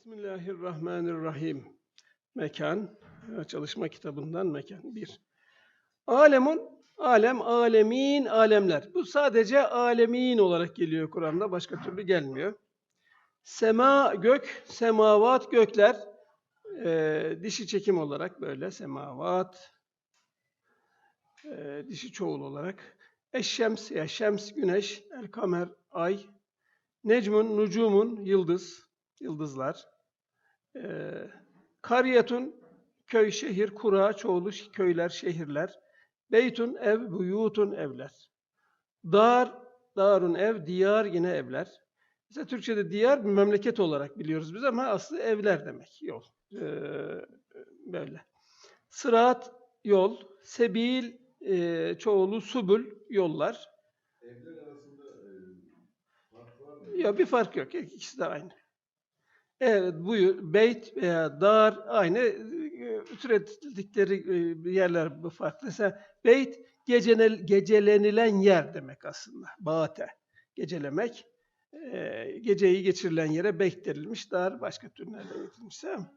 Bismillahirrahmanirrahim. Mekan, e, çalışma kitabından mekan. Bir. Alemun, alem, alemin, alemler. Bu sadece alemin olarak geliyor Kur'an'da, başka türlü gelmiyor. Sema, gök, semavat, gökler. E, dişi çekim olarak böyle semavat, e, dişi çoğul olarak. Eşşems, ya şems, güneş, el kamer, ay. Necmun, nucumun, yıldız, yıldızlar. Ee, Kariyetun köy, şehir, kura, çoğulu köyler, şehirler. Beytun ev, buyutun evler. Dar, darun ev, diyar yine evler. Mesela Türkçe'de diyar bir memleket olarak biliyoruz biz ama aslı evler demek, yol. Ee, böyle. Sırat, yol. Sebil, e, çoğulu subul, yollar. Evler arasında e, fark var mı? Ya bir fark yok. İkisi de aynı. Evet, buyur. Beyt veya dar aynı e, türetildikleri e, yerler farklı. Mesela beyt gecenel, gecelenilen yer demek aslında. Bate. Gecelemek. E, geceyi geçirilen yere beyt denilmiş. Dar başka türlerden getirilmişse ama.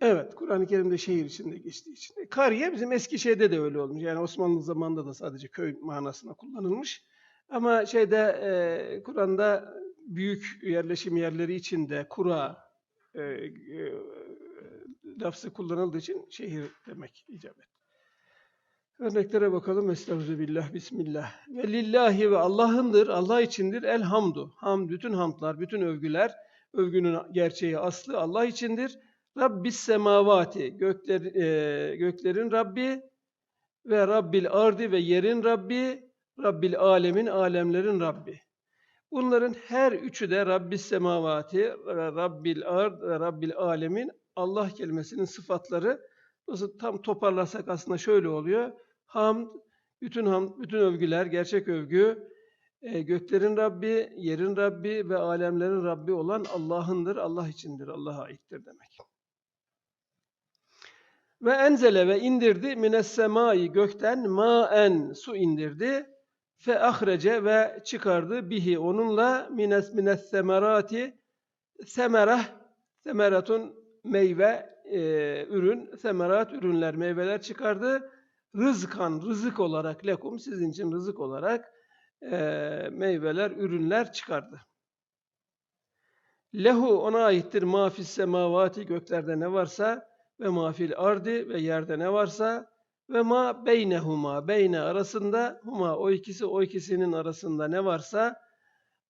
Evet, Kur'an-ı Kerim'de şehir içinde geçtiği için. E, Kariye bizim eski şeyde de öyle olmuş. Yani Osmanlı zamanında da sadece köy manasına kullanılmış. Ama şeyde e, Kur'an'da büyük yerleşim yerleri içinde kura e, e, lafzı kullanıldığı için şehir demek icap etti. Örneklere bakalım. Estağfirullah, Bismillah. Ve lillahi ve Allah'ındır, Allah içindir elhamdu. Ham, bütün hamdlar, bütün övgüler, övgünün gerçeği, aslı Allah içindir. Rabbis semavati, gökler, e, göklerin Rabbi ve Rabbil ardi ve yerin Rabbi, Rabbil alemin, alemlerin Rabbi. Bunların her üçü de Rabbis semavati ve Rabbil ard ve Rabbil alemin Allah kelimesinin sıfatları. Nasıl tam toparlarsak aslında şöyle oluyor. Hamd, bütün hamd, bütün övgüler, gerçek övgü, e, göklerin Rabbi, yerin Rabbi ve alemlerin Rabbi olan Allah'ındır, Allah içindir, Allah'a aittir demek. Ve enzele ve indirdi mines semai gökten maen su indirdi. Fe ahrece ve çıkardı bihi onunla mines mines semerati semerah semeratun meyve e, ürün semerat ürünler meyveler çıkardı. Rızkan rızık olarak lekum sizin için rızık olarak e, meyveler ürünler çıkardı. Lehu ona aittir mafis semavati göklerde ne varsa ve mafil ardi ve yerde ne varsa ve ma beynehuma beyne arasında huma o ikisi o ikisinin arasında ne varsa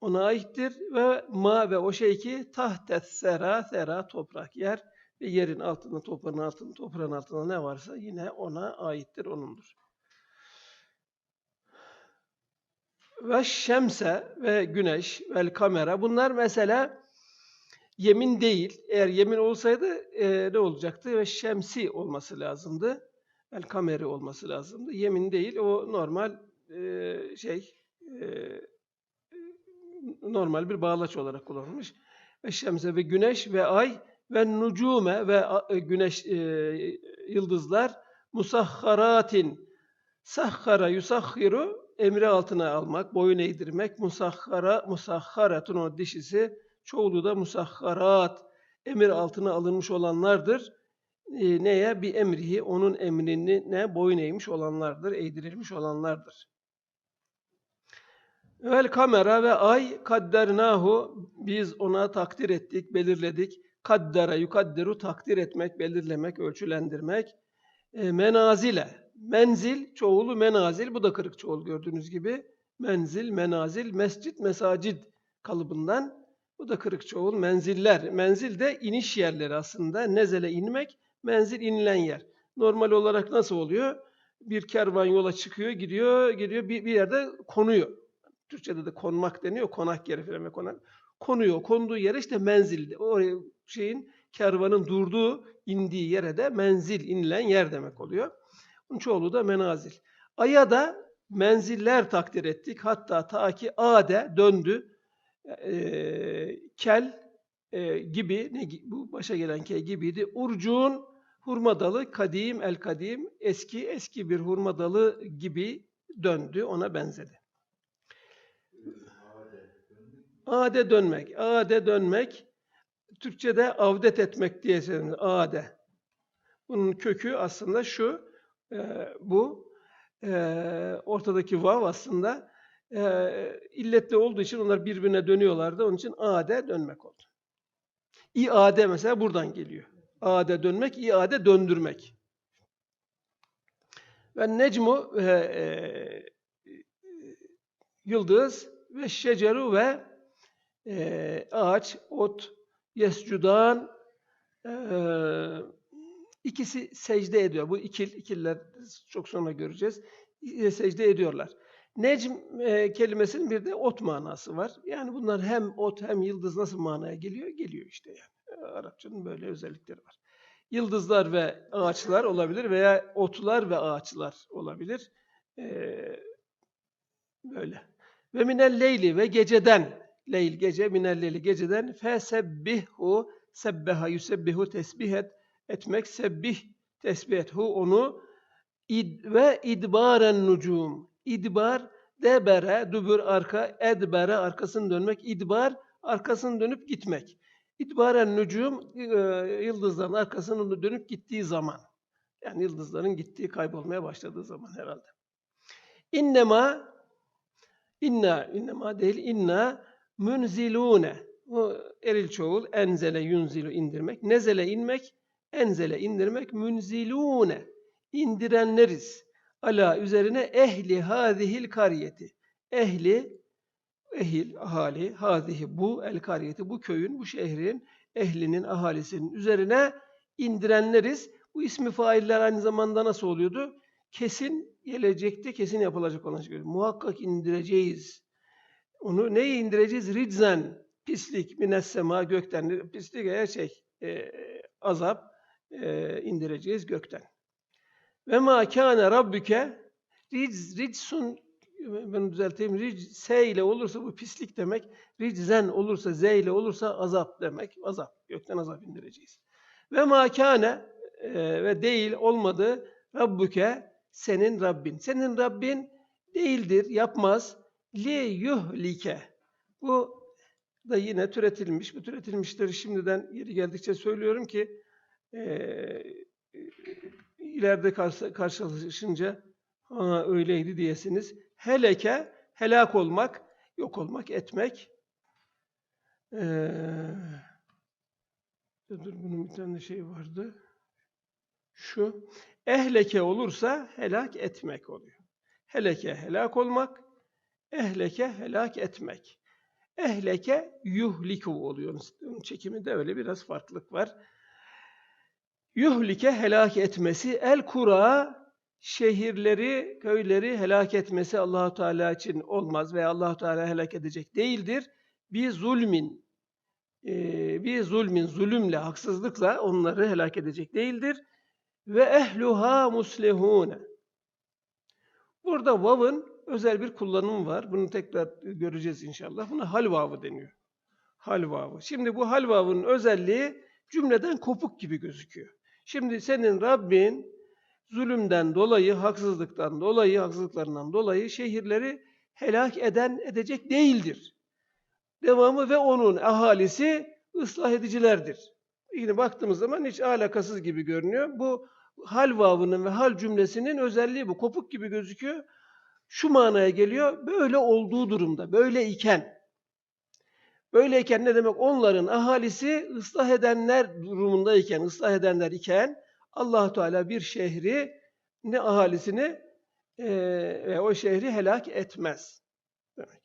ona aittir ve ma ve o şey ki tahtet sera sera toprak yer ve yerin altında toprağın altında toprağın altında ne varsa yine ona aittir onundur. Ve şemse ve güneş ve kamera bunlar mesela yemin değil. Eğer yemin olsaydı e, ne olacaktı? Ve şemsi olması lazımdı. El kameri olması lazımdı. Yemin değil. O normal e, şey e, normal bir bağlaç olarak kullanılmış. Ve şemse ve güneş ve ay ve nucume ve e, güneş e, yıldızlar musahharatin sahhara yusahhiru emri altına almak, boyun eğdirmek, musahhara musahharatun o dişisi çoğulu da musahharat emir altına alınmış olanlardır. E, neye? Bir emrihi, onun emrini ne? Boyun eğmiş olanlardır, eğdirilmiş olanlardır. Vel kamera ve ay kaddernahu biz ona takdir ettik, belirledik. Kaddera yukadderu takdir etmek, belirlemek, ölçülendirmek. E, menazile. Menzil çoğulu menazil. Bu da kırık çoğul gördüğünüz gibi. Menzil, menazil, mescit, mesacid kalıbından. Bu da kırık çoğul menziller. Menzil de iniş yerleri aslında. Nezele inmek, menzil inilen yer. Normal olarak nasıl oluyor? Bir kervan yola çıkıyor, gidiyor, gidiyor bir, bir yerde konuyor. Türkçe'de de konmak deniyor. Konak yeri falan konak. Konuyor. Konduğu yere işte menzil. Oraya şeyin kervanın durduğu, indiği yere de menzil, inilen yer demek oluyor. Bunun çoğulu da menazil. Aya da menziller takdir ettik. Hatta ta ki ade döndü. Eee, kel e, gibi ne bu başa gelen ke gibiydi. Urcun hurma dalı kadim el kadim eski eski bir hurma dalı gibi döndü ona benzedi. Ade, dönmek, ade dönmek Türkçe'de avdet etmek diye söylenir. Ade. Bunun kökü aslında şu. e, bu. E, ortadaki vav aslında e, illetli olduğu için onlar birbirine dönüyorlardı. Onun için ade dönmek oldu. İade mesela buradan geliyor. Ade dönmek, iade döndürmek. Ve necmu e, e, yıldız ve şeceru ve e, ağaç, ot, yescudan e, ikisi secde ediyor. Bu ikil, ikiller çok sonra göreceğiz. E, secde ediyorlar. Necm e, kelimesinin bir de ot manası var. Yani bunlar hem ot hem yıldız nasıl manaya geliyor? Geliyor işte yani. Arapçanın böyle özellikleri var. Yıldızlar ve ağaçlar olabilir veya otlar ve ağaçlar olabilir. E, böyle. Ve minel leyli ve geceden leyl gece minel leyli geceden fesebbihu sebbeha yusebbihu tesbih et etmek sebbih tesbih et hu onu id ve idbaren nucum idbar debere dübür arka edbere arkasını dönmek idbar arkasını dönüp gitmek idbaren nucum e, yıldızların arkasını dönüp gittiği zaman yani yıldızların gittiği kaybolmaya başladığı zaman herhalde. İnnema inna innema değil inna münzilune bu eril çoğul enzele yunzilu indirmek. Nezele inmek enzele indirmek münzilune indirenleriz. Ala üzerine ehli hadihil kariyeti ehli ehil ahali hadihi bu el kariyeti bu köyün bu şehrin ehlinin ahalisinin üzerine indirenleriz bu ismi failler aynı zamanda nasıl oluyordu kesin gelecekte kesin yapılacak olan şey. Muhakkak indireceğiz. Onu neyi indireceğiz? Rizzen, pislik, mines sema, gökten. Pislik her şey, e, azap e, indireceğiz gökten. Ve ma kâne rabbuke ric, ricsun ben düzelteyim. Ric, s ile olursa bu pislik demek. Riczen olursa, z ile olursa azap demek. Azap. Gökten azap indireceğiz. Ve ma kâne e, ve değil olmadı rabbuke senin Rabbin. Senin Rabbin değildir, yapmaz. Li yuhlike. Bu da yine türetilmiş. Bu türetilmişleri şimdiden yeri geldikçe söylüyorum ki eee ileride karşı- karşılaşınca ha öyleydi diyesiniz. Heleke, helak olmak, yok olmak, etmek. Eee dur bunun bir tane şey vardı. Şu. Ehleke olursa helak etmek oluyor. Heleke helak olmak, ehleke helak etmek. Ehleke yuhliku oluyor. Onun çekiminde öyle biraz farklılık var. Yuhlike helak etmesi, el kura şehirleri, köyleri helak etmesi Allahu Teala için olmaz veya Allahu Teala helak edecek değildir. Bir zulmin, eee, bir zulmin, zulümle, haksızlıkla onları helak edecek değildir ve ehluha muslihune. Burada vav'ın özel bir kullanımı var. Bunu tekrar göreceğiz inşallah. Buna hal vav'ı deniyor. Hal vav'ı. Şimdi bu hal vav'ın özelliği cümleden kopuk gibi gözüküyor. Şimdi senin Rabbin zulümden dolayı, haksızlıktan dolayı, haksızlıklarından dolayı şehirleri helak eden edecek değildir. Devamı ve onun ahalisi ıslah edicilerdir. Yine baktığımız zaman hiç alakasız gibi görünüyor. Bu hal vavının ve hal cümlesinin özelliği bu. Kopuk gibi gözüküyor. Şu manaya geliyor. Böyle olduğu durumda, böyle iken. Böyleyken ne demek? Onların ahalisi ıslah edenler durumundayken, ıslah edenler iken allah Teala bir şehri ne ahalisini eee, ve o şehri helak etmez. Demek.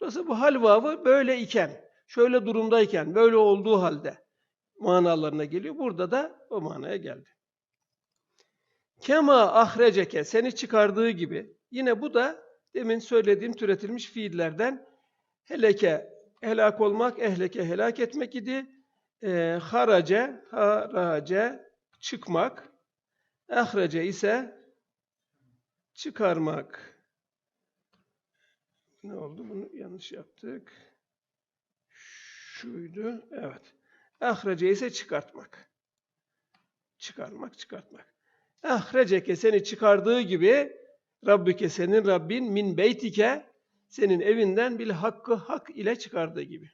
Dolayısıyla bu hal vavı böyle iken, şöyle durumdayken, böyle olduğu halde manalarına geliyor. Burada da o manaya geldi. Kema ahreceke seni çıkardığı gibi. Yine bu da demin söylediğim türetilmiş fiillerden heleke helak olmak, ehleke helak etmek idi. E, harace, harace çıkmak. Ahrece ise çıkarmak. Ne oldu? Bunu yanlış yaptık. Şuydu. Evet. Ahrece ise çıkartmak. Çıkarmak, çıkartmak. Ahreceke seni çıkardığı gibi Rabbike senin Rabbin min beytike senin evinden bil hakkı hak ile çıkardığı gibi.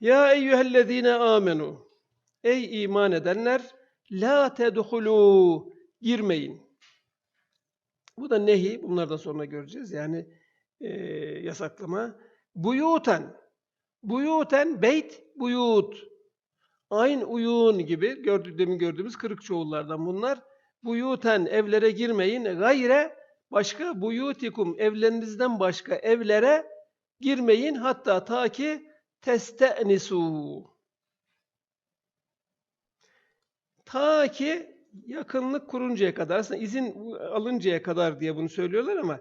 Ya eyyühellezine amenu. Ey iman edenler la tedhulu girmeyin. Bu da nehi. Bunlardan sonra göreceğiz. Yani eee, yasaklama. Buyuten. Buyuten beyt buyut. Ayn uyun gibi gördük, demin gördüğümüz kırık çoğullardan bunlar. Buyuten evlere girmeyin. Gayre başka buyutikum evlerinizden başka evlere girmeyin. Hatta ta ki testenisu. Ta ki yakınlık kuruncaya kadar, aslında izin alıncaya kadar diye bunu söylüyorlar ama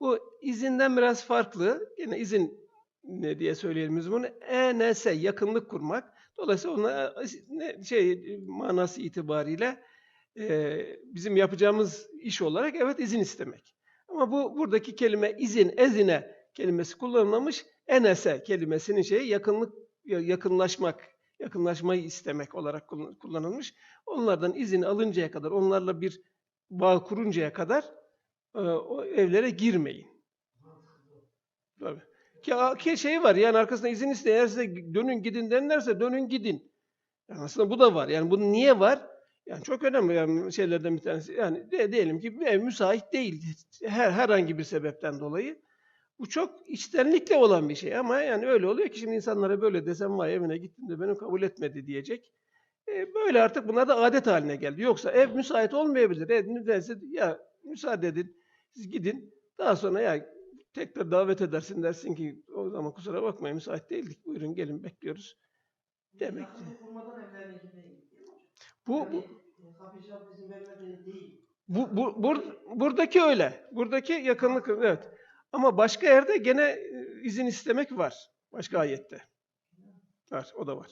bu izinden biraz farklı. Yine izin ne diye söyleyelim biz bunu? ENS, yakınlık kurmak. Dolayısıyla ona ne, şey manası itibariyle e, bizim yapacağımız iş olarak evet izin istemek. Ama bu buradaki kelime izin, ezine kelimesi kullanılmamış. Enese kelimesinin şeyi yakınlık, yakınlaşmak, yakınlaşmayı istemek olarak kullan- kullanılmış. Onlardan izin alıncaya kadar, onlarla bir bağ kuruncaya kadar e, o evlere girmeyin. Tabii. Ki, ki şey var yani arkasında izin isterse dönün gidin denirse dönün gidin. Yani aslında bu da var. Yani bu niye var? Yani çok önemli yani şeylerden bir tanesi. Yani de, diyelim ki ev müsait değil. Her herhangi bir sebepten dolayı. Bu çok içtenlikle olan bir şey ama yani öyle oluyor ki şimdi insanlara böyle desem var evine gittim de beni kabul etmedi diyecek. E, böyle artık bunlar da adet haline geldi. Yoksa ev müsait olmayabilir. Ev nedense ya müsaade edin siz gidin. Daha sonra ya tekrar davet edersin dersin ki o zaman kusura bakmayın müsait değildik. Buyurun gelin bekliyoruz. Demek ki. Bu, bu, e, bu, bu, bur- buradaki öyle. Buradaki yakınlık evet. Ama başka yerde gene e, izin istemek var. Başka ayette. Var, o da var.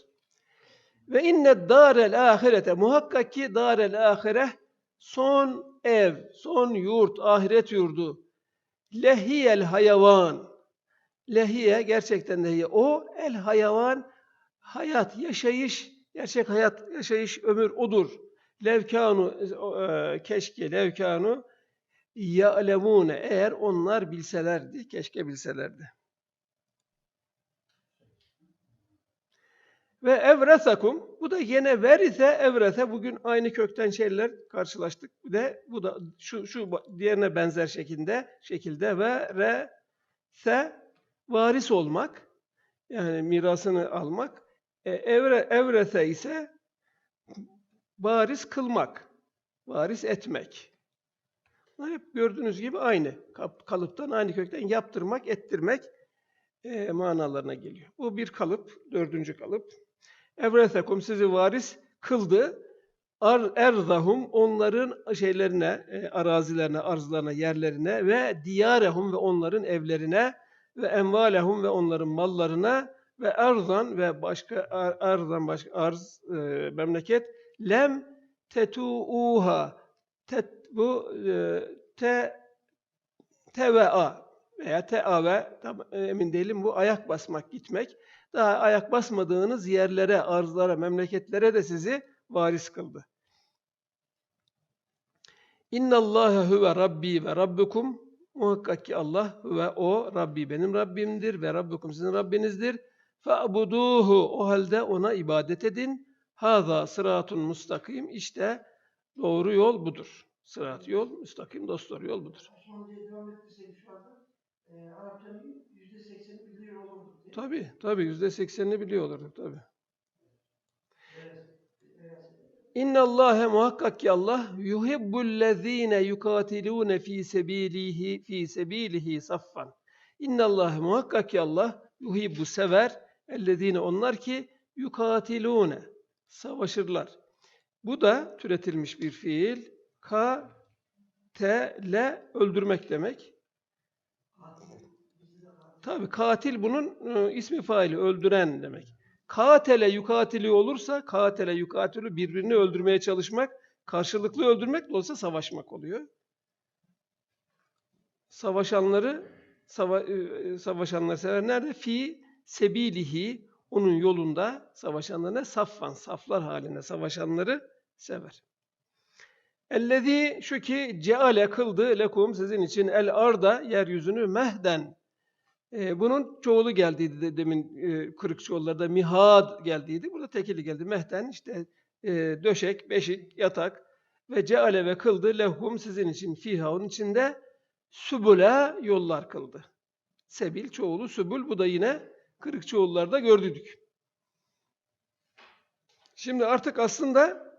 Ve inne darel ahirete muhakkak ki darel ahire son ev, son yurt, ahiret yurdu. Lehiyel hayvan. Lehiye gerçekten lehiye. O el hayvan hayat, yaşayış, gerçek hayat, yaşayış, ömür odur. Levkanu e, keşke levkanu ya'lemune eğer onlar bilselerdi, keşke bilselerdi. Ve evresakum bu da yine verise evrese bugün aynı kökten şeyler karşılaştık. Bir de bu da şu şu diğerine benzer şekilde şekilde ve re se varis olmak yani mirasını almak. E, evre evrese ise varis kılmak, varis etmek. Bunlar hep gördüğünüz gibi aynı kalıptan, aynı kökten yaptırmak, ettirmek e, manalarına geliyor. Bu bir kalıp, dördüncü kalıp. Evresekum sizi varis kıldı. Ar, erzahum onların şeylerine, e, arazilerine, arzlarına, yerlerine ve diyarehum ve onların evlerine ve envalehum ve onların mallarına ve erzan ve başka ar- arzdan başka arz e, memleket lem tetuuha tet, bu e, te tevea veya teave tam emin değilim bu ayak basmak gitmek daha ayak basmadığınız yerlere, arzlara, memleketlere de sizi varis kıldı. İnna Allah huve Rabbi ve Rabbukum. Muhakkak ki Allah ve o Rabbi benim Rabbimdir ve Rabbukum sizin Rabbinizdir. Fa'buduhu o halde ona ibadet edin. Haza sıratun mustakim. İşte doğru yol budur. Sırat yol, müstakim, dosdoğru yol budur. Osmanlıca'ya devam ettirseydik şu anda e, Arapçanın yüzde sekseni biliyor olurduk değil mi? Tabii, tabii yüzde seksenini biliyor olurduk tabii. Evet. Evet. İnna Allahe muhakkak ki Allah yuhibbullezine yukatilune fi sebilihi fi sebilihi saffan. İnna Allahe muhakkak ki Allah yuhibbu sever ellezine onlar ki yukatilune savaşırlar. Bu da türetilmiş bir fiil. Ka te le öldürmek demek. Tabi katil bunun e, ismi faili öldüren demek. Katele yukatili olursa katele yukatilu birbirini öldürmeye çalışmak, karşılıklı öldürmek de savaşmak oluyor. Savaşanları sava, e, savaşanlar sever. Nerede? Fi sebilihi onun yolunda savaşanlarına saffan, saflar haline savaşanları sever. Ellezî şu ki ceale kıldı lekum sizin için el arda yeryüzünü mehden E, bunun çoğulu geldiydi de demin e, Kırıkçıoğullarda mihad geldiydi. Burada tekili geldi. Mehten işte e, döşek, beşik, yatak ve ceale ve kıldı lehum sizin için fiha onun içinde sübüle yollar kıldı. Sebil çoğulu sübül bu da yine Kırıkçıoğullarda gördük. Şimdi artık aslında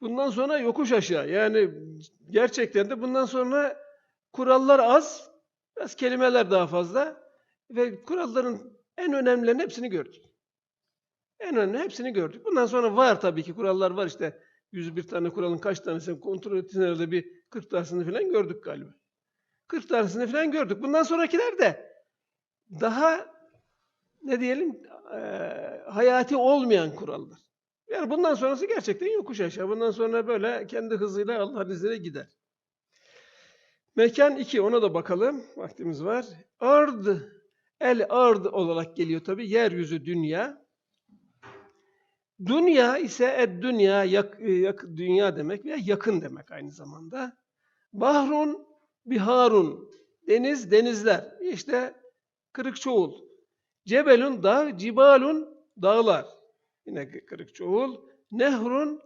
bundan sonra yokuş aşağı. Yani gerçekten de bundan sonra kurallar az, biraz kelimeler daha fazla ve kuralların en önemlilerinin hepsini gördük. En önemli hepsini gördük. Bundan sonra var tabii ki kurallar var işte 101 tane kuralın kaç tanesini kontrol ettiğin herhalde bir 40 tanesini falan gördük galiba. 40 tanesini falan gördük. Bundan sonrakiler de daha ne diyelim eee, hayati olmayan kurallar. Yani bundan sonrası gerçekten yokuş aşağı. Bundan sonra böyle kendi hızıyla Allah'ın izniyle gider. Mekan 2 ona da bakalım. Vaktimiz var. Ard el ard olarak geliyor tabi. Yeryüzü dünya. Dünya ise ed dünya yak, yak, dünya demek veya yakın demek aynı zamanda. Bahrun biharun deniz denizler. İşte kırık çoğul. Cebelun dağ, cibalun dağlar. Yine kırık çoğul. Nehrun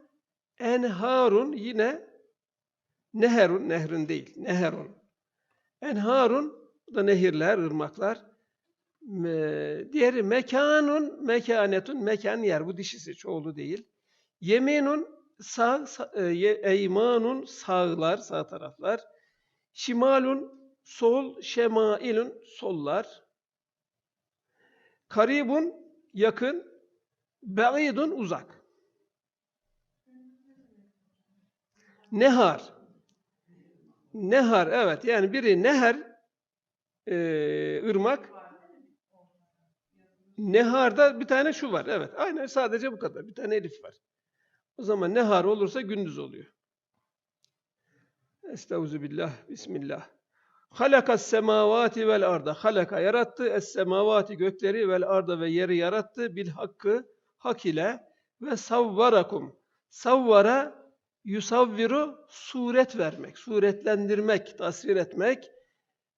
enharun yine neherun, nehrun değil, neherun. Enharun, bu da nehirler, ırmaklar. Diğeri mekanun, mekanetun, mekan yer. Bu dişisi, çoğulu değil. Yeminun, sağ, sa- e, eymanun, sağlar, sağ taraflar. Şimalun, sol, şemailun, sollar. Karibun, yakın. Ba'idun, uzak. Nehar. Nehar, evet. Yani biri neher, e, ırmak. Nehar'da bir tane şu var. Evet. Aynen sadece bu kadar. Bir tane elif var. O zaman nehar olursa gündüz oluyor. Estağfirullah. Bismillah. Halakas semavati vel arda. Halaka yarattı. Es semavati gökleri vel arda ve yeri yarattı. Bil hakkı hak ile ve savvarakum. Savvara yusavviru suret vermek, suretlendirmek, tasvir etmek.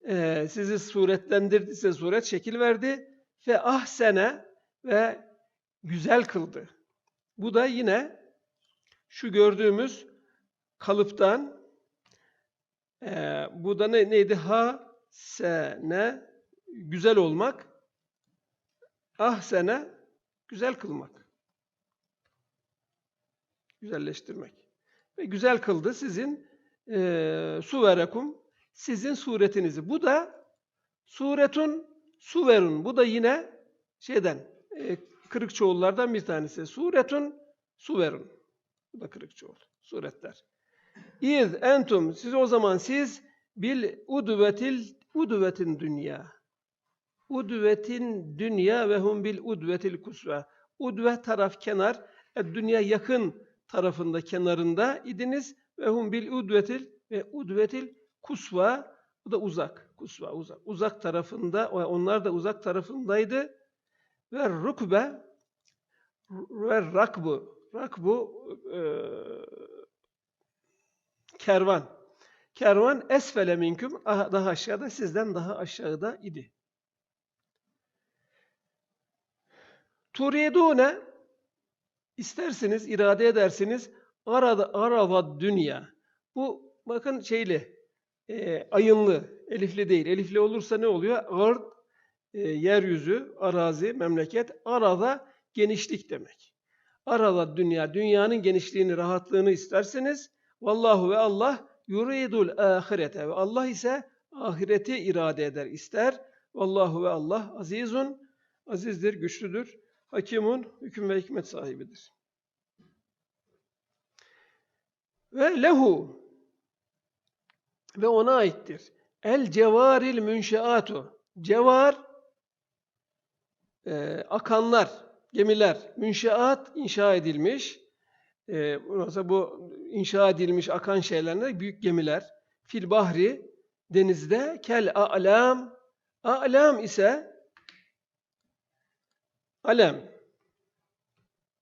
Ee, sizi suretlendirdiyse suret şekil verdi ve ahsene ve güzel kıldı. Bu da yine şu gördüğümüz kalıptan eee, bu da ne, neydi? Ha, sene, güzel olmak. Ahsene, güzel kılmak. Güzelleştirmek. Ve güzel kıldı sizin eee suverekum, sizin suretinizi. Bu da suretun suverun. Bu da yine şeyden, e, Kırıkçoğullardan bir tanesi. Suretun suverun. Bu da Kırıkçoğul. Suretler. İz entum siz o zaman siz bil udvetil udvetin dünya. Udvetin dünya ve hum bil udvetil kusva. Udve taraf kenar, e, dünya yakın tarafında kenarında idiniz ve hum bil udvetil ve udvetil kusva bu da uzak. Kusva uzak. Uzak tarafında onlar da uzak tarafındaydı. Ve rukbe ve rakbu rakbu eee kervan. Kervan esfele minküm ah- daha aşağıda sizden daha aşağıda idi. Turidune isterseniz irade edersiniz arada arava dünya. Bu bakın şeyli e, ayınlı, elifli değil. Elifli olursa ne oluyor? Ard e, yeryüzü, arazi, memleket. Arada genişlik demek. Arada dünya, dünyanın genişliğini, rahatlığını isterseniz vallahu ve Allah yuridul ahirete ve Allah ise ahireti irade eder, ister. Vallahu ve Allah azizun, azizdir, güçlüdür. Hakimun, hüküm ve hikmet sahibidir. Ve lehu ve ona aittir. El cevaril münşeatu. Cevar e, akanlar, gemiler, münşeat inşa edilmiş. E, bu inşa edilmiş akan şeylerle büyük gemiler. Fil bahri denizde kel a'lam. A'lam ise alem.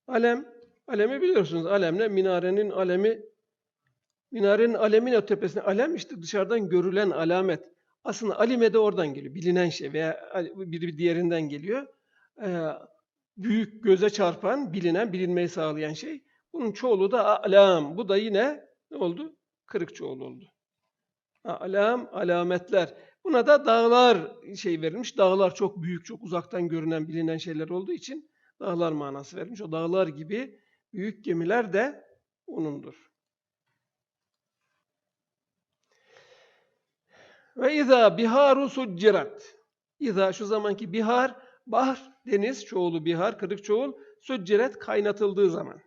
Alem, alemi biliyorsunuz. Alem ne? Minarenin alemi Minarenin alemin o tepesine alem işte dışarıdan görülen alamet. Aslında alime de oradan geliyor. Bilinen şey veya biri bir diğerinden geliyor. Ee, büyük göze çarpan, bilinen, bilinmeyi sağlayan şey. Bunun çoğulu da alam. Bu da yine ne oldu? Kırık çoğul oldu. Alam, alametler. Buna da dağlar şey verilmiş. Dağlar çok büyük, çok uzaktan görünen, bilinen şeyler olduğu için dağlar manası verilmiş. O dağlar gibi büyük gemiler de onundur. Ve izâ biharu succirat. İza şu zamanki bihar, bahr, deniz, çoğulu bihar, kırık çoğul, succirat kaynatıldığı zaman.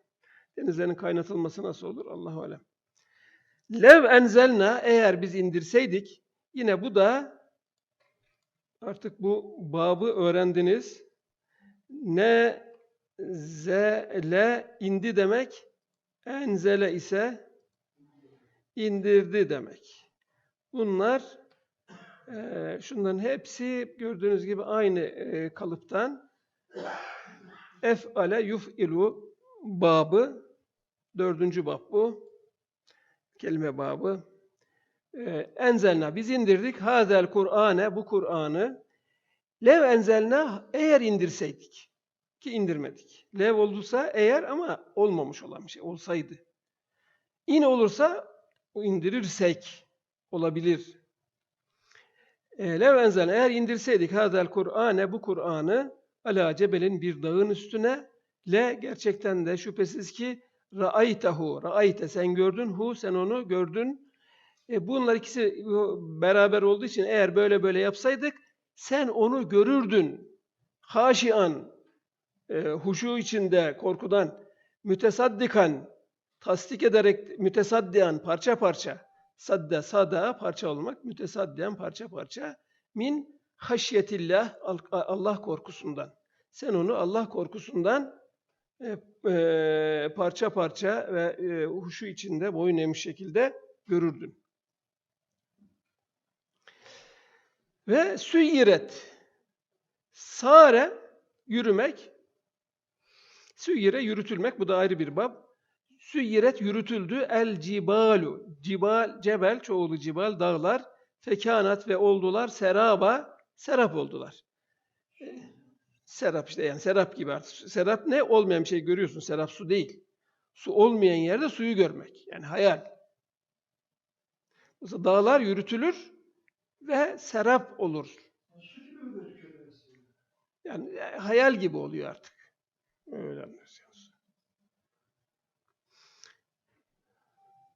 Denizlerin kaynatılması nasıl olur? Allahu alem. Lev enzelna eğer biz indirseydik yine bu da artık bu babı öğrendiniz. Ne zele indi demek enzele ise indirdi demek. Bunlar eee, şunların hepsi gördüğünüz gibi aynı eee, kalıptan ef'ale yuf'ilu babı dördüncü bab bu kelime babı. Ee, enzelna biz indirdik hazel Kur'ane bu Kur'an'ı lev enzelna eğer indirseydik ki indirmedik. Lev olursa eğer ama olmamış olan bir şey olsaydı. İn olursa indirirsek olabilir. E, lev enzelna eğer indirseydik hazel Kur'ane bu Kur'an'ı ala cebelin bir dağın üstüne le gerçekten de şüphesiz ki Ra'aytehu, ra'ayte sen gördün, hu sen onu gördün. E bunlar ikisi beraber olduğu için eğer böyle böyle yapsaydık sen onu görürdün. Haşian, e, huşu içinde, korkudan, mütesaddikan, tasdik ederek, mütesaddian, parça parça, sadde, sada, parça olmak, mütesaddian, parça parça, min haşyetillah, Allah korkusundan. Sen onu Allah korkusundan e, e, parça parça ve e, huşu içinde boyun eğmiş şekilde görürdün. Ve süyiret. Sare yürümek. Süyire yürütülmek. Bu da ayrı bir bab. Süyiret yürütüldü. El cibalu. Cibal, cebel, çoğulu cibal, dağlar. Fekanat ve oldular. Seraba, serap oldular. E, Serap işte yani serap gibi artık. Serap ne? Olmayan bir şey görüyorsun. Serap su değil. Su olmayan yerde suyu görmek. Yani hayal. Mesela dağlar yürütülür ve serap olur. Yani e, hayal gibi oluyor artık. Öyle anlıyorsunuz.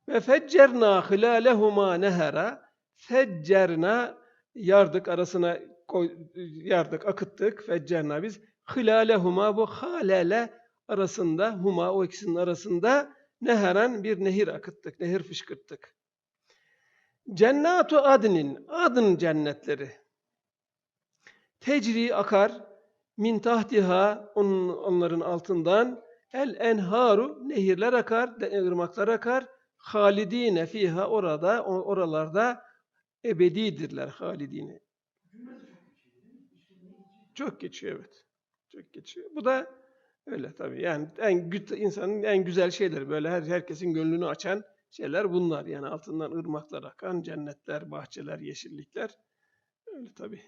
Ve feccerna hilalehuma nehera feccerna yardık arasına koy, yardık, akıttık. Feccerna biz. Hilalehuma bu halele arasında, huma o ikisinin arasında neheren bir nehir akıttık, nehir fışkırttık. Cennatu adnin, adın cennetleri. Tecri akar, min tahtiha, onun, onların altından, el enharu, nehirler akar, ırmaklar akar, halidine fiha, orada, oralarda ebedidirler halidine. Çok geçiyor evet. Çok geçiyor. Bu da öyle tabii. Yani en insanın en güzel şeyleri böyle her herkesin gönlünü açan şeyler bunlar. Yani altından ırmaklar akan cennetler, bahçeler, yeşillikler. Öyle tabii.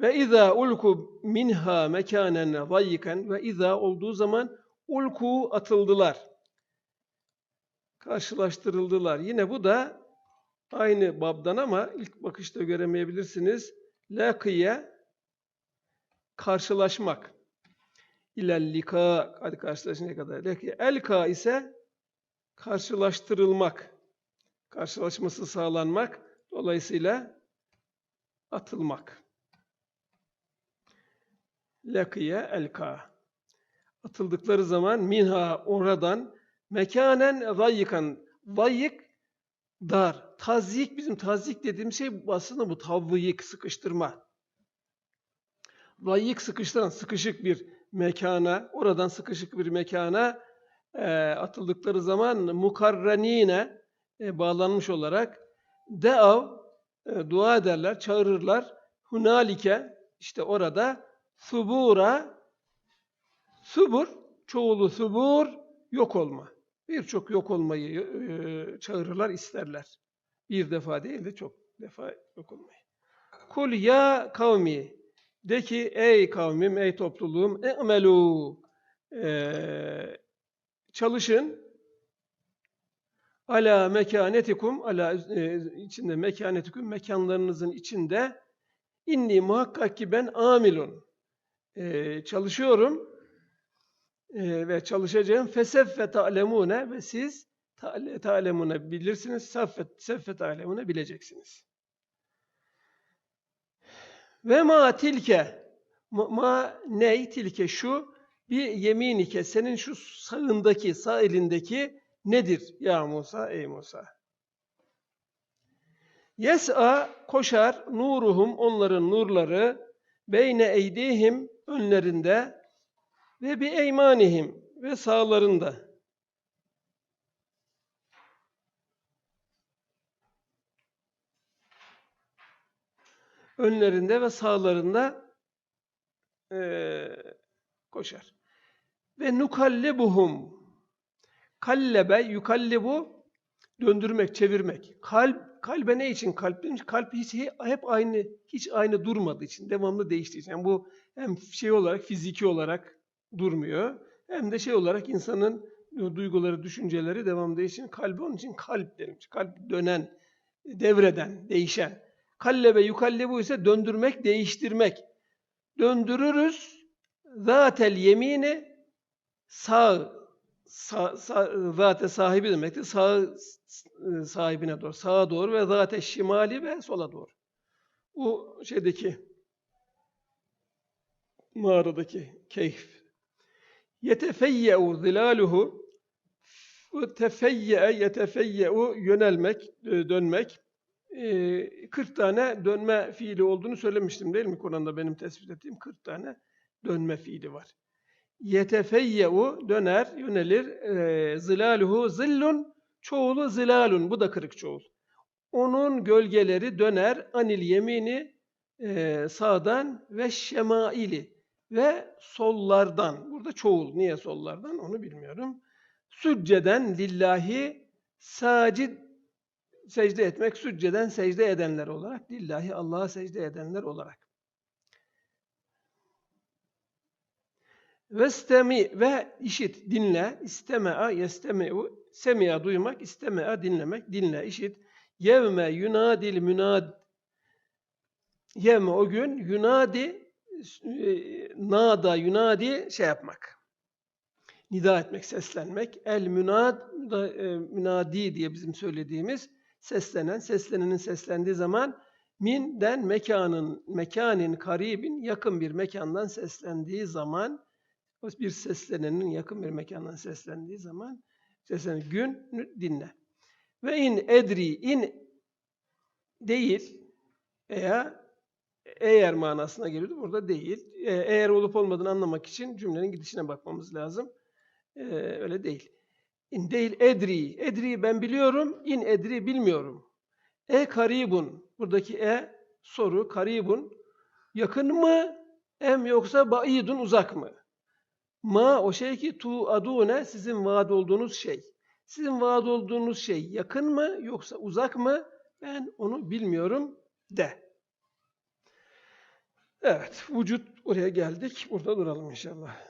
Ve iza ulku minha mekanen zayyiken ve iza olduğu zaman ulku atıldılar. Karşılaştırıldılar. Yine bu da aynı babdan ama ilk bakışta göremeyebilirsiniz. Lakiye karşılaşmak. İlel lika, hadi karşılaşıncaya kadar. Lakiye elka ise karşılaştırılmak. Karşılaşması sağlanmak. Dolayısıyla atılmak. Lakiye elka. Atıldıkları zaman minha oradan mekanen zayyikan. Zayyik dar. Tazyik bizim tazyik dediğim şey aslında bu tavyik sıkıştırma. Zayyik sıkıştıran sıkışık bir mekana, oradan sıkışık bir mekana e, atıldıkları zaman mukarrenine e, bağlanmış olarak deav e, dua ederler, çağırırlar. Hunalike işte orada subura subur çoğulu subur yok olma. Birçok yok olmayı e, çağırırlar, isterler. Bir defa değil de çok defa yok olmayı. Kul ya kavmi. De ki ey kavmim, ey topluluğum. E'melû. Ee, çalışın. Ala mekanetikum. Ala e, içinde mekanetikum. Mekanlarınızın içinde. İnni muhakkak ki ben amilun. Ee, çalışıyorum. Ee, ve çalışacağım. Feseffe ta'lemune ve siz ta'le- ta'lemune bilirsiniz. Saffet, seffe ta'lemune bileceksiniz. Ve ma tilke ma ney tilke şu bir yeminike senin şu sağındaki sağ elindeki nedir ya Musa ey Musa? Yes'a koşar nuruhum onların nurları beyne eydihim önlerinde ve bir eymanihim ve sağlarında. Önlerinde ve sağlarında eee, koşar. Ve nukallibuhum kallebe yukallibu döndürmek, çevirmek. Kalp kalbe ne için kalp demiş? Kalp hiç hep aynı hiç aynı durmadığı için, devamlı değiştiği için. Yani bu hem şey olarak fiziki olarak durmuyor hem de şey olarak insanın duyguları, düşünceleri devamlı değiştiği için kalbi onun için kalp denilmiş. Kalp dönen, devreden, değişen. Kallebe yukallebu ise döndürmek, değiştirmek. Döndürürüz. Zatel yemini sağ, sağ, sağ zate sahibi demektir. Sağ e, sahibine doğru, sağa doğru ve zate şimali ve sola doğru. Bu şeydeki mağaradaki keyif. Yetefeyye'u zilaluhu tefeyye yetefeyye'u yönelmek, e, dönmek. Ee, 40 tane dönme fiili olduğunu söylemiştim değil mi Kur'an'da benim tespit ettiğim 40 tane dönme fiili var. Yetefeyye'u döner, yönelir. E, zilaluhu zillun çoğulu zilalun. Bu da kırık çoğul. Onun gölgeleri döner anil yemini e, sağdan ve şemaili ve sollardan. Burada çoğul. Niye sollardan onu bilmiyorum. Sücceden lillahi sacid secde etmek, sücceden secde edenler olarak, lillahi Allah'a secde edenler olarak. Vestemi ve işit, dinle, istemea, yestemi'u, semia duymak, istemea dinlemek, dinle, işit. Yevme yunadil münad, yevme o gün yunadi, e, nada yunadi şey yapmak. Nida etmek, seslenmek. El münad, e, münadi diye bizim söylediğimiz seslenen, seslenenin seslendiği zaman minden mekanın, mekanin karibin yakın bir mekandan seslendiği zaman bir seslenenin yakın bir mekandan seslendiği zaman seslenen gün dinle. Ve in edri in değil veya eğer manasına geliyordu. Burada değil. E, Eğer olup olmadığını anlamak için cümlenin gidişine bakmamız lazım. Ee, öyle değil. İn değil edri. Edri ben biliyorum. İn edri bilmiyorum. E karibun. Buradaki e soru karibun. Yakın mı? Em yoksa baidun uzak mı? Ma o şey ki tu adune sizin vaad olduğunuz şey. Sizin vaad olduğunuz şey yakın mı yoksa uzak mı? Ben onu bilmiyorum de. Evet, vücut oraya geldik. Burada duralım inşallah.